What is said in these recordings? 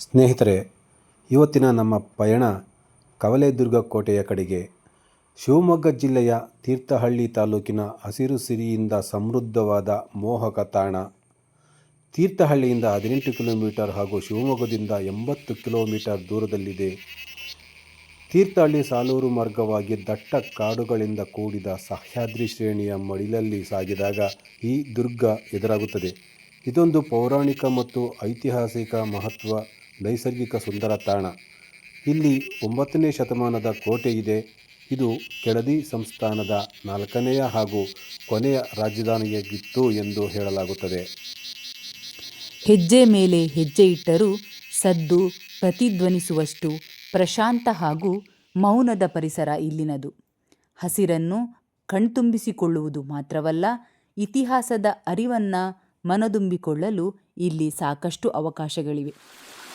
ಸ್ನೇಹಿತರೆ, ಇವತ್ತಿನ ನಮ್ಮ ಪಯಣ ಕವಲೇದುರ್ಗ ಕೋಟೆಯ ಕಡೆಗೆ. ಶಿವಮೊಗ್ಗ ಜಿಲ್ಲೆಯ ತೀರ್ಥಹಳ್ಳಿ ತಾಲೂಕಿನ ಹಸಿರು ಸಿರಿಯಿಂದ ಸಮೃದ್ಧವಾದ ಮೋಹಕ ತಾಣ. ತೀರ್ಥಹಳ್ಳಿಯಿಂದ ಹದಿನೆಂಟು ಕಿಲೋಮೀಟರ್ ಹಾಗೂ ಶಿವಮೊಗ್ಗದಿಂದ ಎಂಬತ್ತು ಕಿಲೋಮೀಟರ್ ದೂರದಲ್ಲಿದೆ. ತೀರ್ಥಹಳ್ಳಿ ಸಾಲೂರು ಮಾರ್ಗವಾಗಿ ದಟ್ಟ ಕಾಡುಗಳಿಂದ ಕೂಡಿದ ಸಹ್ಯಾದ್ರಿ ಶ್ರೇಣಿಯ ಮಡಿಲಲ್ಲಿ ಸಾಗಿದಾಗ ಈ ದುರ್ಗ ಎದುರಾಗುತ್ತದೆ. ಇದೊಂದು ಪೌರಾಣಿಕ ಮತ್ತು ಐತಿಹಾಸಿಕ ಮಹತ್ವ ನೈಸರ್ಗಿಕ ಸುಂದರ ತಾಣ. ಇಲ್ಲಿ ಒಂಬತ್ತನೇ ಶತಮಾನದ ಕೋಟೆ ಇದೆ. ಇದು ಕೆಳದಿ ಸಂಸ್ಥಾನದ ನಾಲ್ಕನೆಯ ಹಾಗೂ ಕೊನೆಯ ರಾಜಧಾನಿಯಾಗಿತ್ತು ಎಂದು ಹೇಳಲಾಗುತ್ತದೆ. ಹೆಜ್ಜೆ ಮೇಲೆ ಹೆಜ್ಜೆ ಇಟ್ಟರೂ ಸದ್ದು ಪ್ರತಿಧ್ವನಿಸುವಷ್ಟು ಪ್ರಶಾಂತ ಹಾಗೂ ಮೌನದ ಪರಿಸರ ಇಲ್ಲಿನದು. ಹಸಿರನ್ನು ಕಣ್ತುಂಬಿಸಿಕೊಳ್ಳುವುದು ಮಾತ್ರವಲ್ಲ, ಇತಿಹಾಸದ ಅರಿವನ್ನು ಮನದುಂಬಿಕೊಳ್ಳಲು ಇಲ್ಲಿ ಸಾಕಷ್ಟು ಅವಕಾಶಗಳಿವೆ.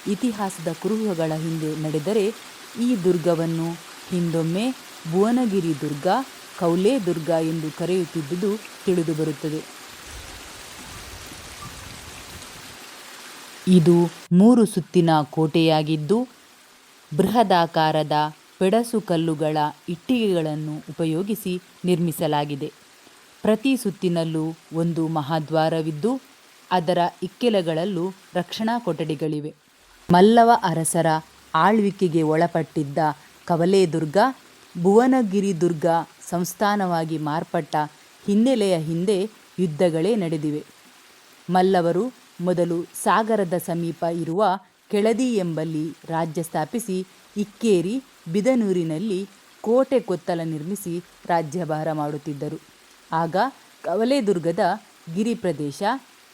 ಇತಿಹಾಸದ ಕುರುಹುಗಳ ಹಿಂದೆ ನಡೆದರೆ ಈ ದುರ್ಗವನ್ನು ಹಿಂದೊಮ್ಮೆ ಭುವನಗಿರಿ ದುರ್ಗ ಕೌಲೆ ದುರ್ಗ ಎಂದು ಕರೆಯುತ್ತಿದ್ದುದು ತಿಳಿದುಬರುತ್ತದೆ. ಇದು ಮೂರು ಸುತ್ತಿನ ಕೋಟೆಯಾಗಿದ್ದು, ಬೃಹದಾಕಾರದ ಪೆಡಸು ಕಲ್ಲುಗಳ ಇಟ್ಟಿಗೆಗಳನ್ನು ಉಪಯೋಗಿಸಿ ನಿರ್ಮಿಸಲಾಗಿದೆ. ಪ್ರತಿ ಸುತ್ತಿನಲ್ಲೂ ಒಂದು ಮಹಾದ್ವಾರವಿದ್ದು, ಅದರ ಇಕ್ಕೆಲಗಳಲ್ಲೂ ರಕ್ಷಣಾ ಕೊಠಡಿಗಳಿವೆ. ಮಲ್ಲವ ಅರಸರ ಆಳ್ವಿಕೆಗೆ ಒಳಪಟ್ಟಿದ್ದ ಕವಲೇದುರ್ಗ ಭುವನಗಿರಿ ದುರ್ಗ ಸಂಸ್ಥಾನವಾಗಿ ಮಾರ್ಪಟ್ಟ ಹಿನ್ನೆಲೆಯ ಹಿಂದೆ ಯುದ್ಧಗಳೇ ನಡೆದಿವೆ. ಮಲ್ಲವರು ಮೊದಲು ಸಾಗರದ ಸಮೀಪ ಇರುವ ಕೆಳದಿ ಎಂಬಲ್ಲಿ ರಾಜ್ಯ ಸ್ಥಾಪಿಸಿ, ಇಕ್ಕೇರಿ, ಬಿದನೂರಿನಲ್ಲಿ ಕೋಟೆ ಕೊತ್ತಲ ನಿರ್ಮಿಸಿ ರಾಜ್ಯಭಾರ ಮಾಡುತ್ತಿದ್ದರು. ಆಗ ಕವಲೇದುರ್ಗದ ಗಿರಿ ಪ್ರದೇಶ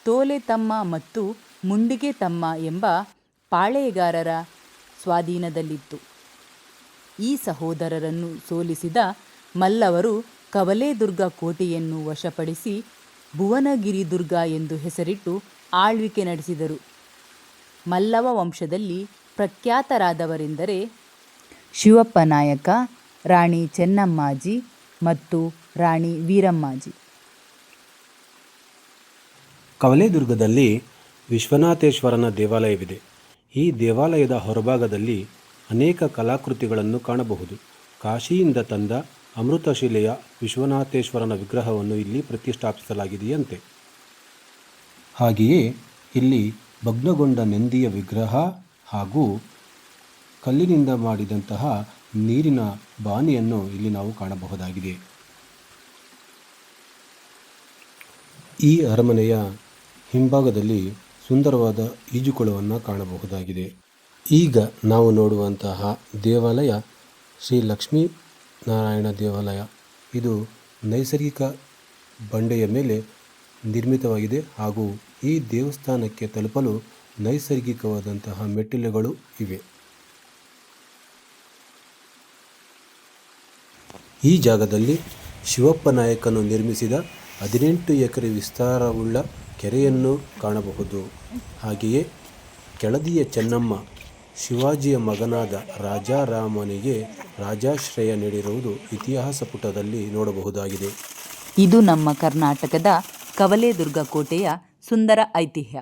ತೋಲೆ ತಮ್ಮ ಮತ್ತು ಮುಂಡಿಗೆ ತಮ್ಮ ಎಂಬ ಪಾಳೆಯಗಾರರ ಸ್ವಾಧೀನದಲ್ಲಿತ್ತು. ಈ ಸಹೋದರರನ್ನು ಸೋಲಿಸಿದ ಮಲ್ಲವರು ಕವಲೇದುರ್ಗ ಕೋಟೆಯನ್ನು ವಶಪಡಿಸಿ ಭುವನಗಿರಿ ದುರ್ಗ ಎಂದು ಹೆಸರಿಟ್ಟು ಆಳ್ವಿಕೆ ನಡೆಸಿದರು. ಮಲ್ಲವ ವಂಶದಲ್ಲಿ ಪ್ರಖ್ಯಾತರಾದವರೆಂದರೆ ಶಿವಪ್ಪ ನಾಯಕ, ರಾಣಿ ಚೆನ್ನಮ್ಮಾಜಿ ಮತ್ತು ರಾಣಿ ವೀರಮ್ಮಾಜಿ. ಕವಲೇದುರ್ಗದಲ್ಲಿ ವಿಶ್ವನಾಥೇಶ್ವರನ ದೇವಾಲಯವಿದೆ. ಈ ದೇವಾಲಯದ ಹೊರಭಾಗದಲ್ಲಿ ಅನೇಕ ಕಲಾಕೃತಿಗಳನ್ನು ಕಾಣಬಹುದು. ಕಾಶಿಯಿಂದ ತಂದ ಅಮೃತಶಿಲೆಯ ವಿಶ್ವನಾಥೇಶ್ವರನ ವಿಗ್ರಹವನ್ನು ಇಲ್ಲಿ ಪ್ರತಿಷ್ಠಾಪಿಸಲಾಗಿದೆಯಂತೆ. ಹಾಗೆಯೇ ಇಲ್ಲಿ ಭಗ್ನಗೊಂಡ ನಂದಿಯ ವಿಗ್ರಹ ಹಾಗೂ ಕಲ್ಲಿನಿಂದ ಮಾಡಿದಂತಹ ನೀರಿನ ಬಾನಿಯನ್ನು ಇಲ್ಲಿ ನಾವು ಕಾಣಬಹುದಾಗಿದೆ. ಈ ಅರಮನೆಯ ಹಿಂಭಾಗದಲ್ಲಿ ಸುಂದರವಾದ ಈಜುಕೊಳವನ್ನು ಕಾಣಬಹುದಾಗಿದೆ. ಈಗ ನಾವು ನೋಡುವಂತಹ ದೇವಾಲಯ ಶ್ರೀ ಲಕ್ಷ್ಮೀ ನಾರಾಯಣ ದೇವಾಲಯ. ಇದು ನೈಸರ್ಗಿಕ ಬಂಡೆಯ ಮೇಲೆ ನಿರ್ಮಿತವಾಗಿದೆ ಹಾಗೂ ಈ ದೇವಸ್ಥಾನಕ್ಕೆ ತಲುಪಲು ನೈಸರ್ಗಿಕವಾದಂತಹ ಮೆಟ್ಟಿಲುಗಳು ಇವೆ. ಈ ಜಾಗದಲ್ಲಿ ಶಿವಪ್ಪ ನಾಯಕನು ನಿರ್ಮಿಸಿದ ಹದಿನೆಂಟು ಎಕರೆ ವಿಸ್ತಾರವುಳ್ಳ ಕೆರೆಯನ್ನು ಕಾಣಬಹುದು. ಹಾಗೆಯೇ ಕೆಳದಿಯ ಚೆನ್ನಮ್ಮ ಶಿವಾಜಿಯ ಮಗನಾದ ರಾಜಾರಾಮನಿಗೆ ರಾಜಾಶ್ರಯ ನೀಡಿರುವುದು ಇತಿಹಾಸ ಪುಟದಲ್ಲಿ ನೋಡಬಹುದಾಗಿದೆ. ಇದು ನಮ್ಮ ಕರ್ನಾಟಕದ ಕವಲೇದುರ್ಗ ಕೋಟೆಯ ಸುಂದರ ಐತಿಹ್ಯ.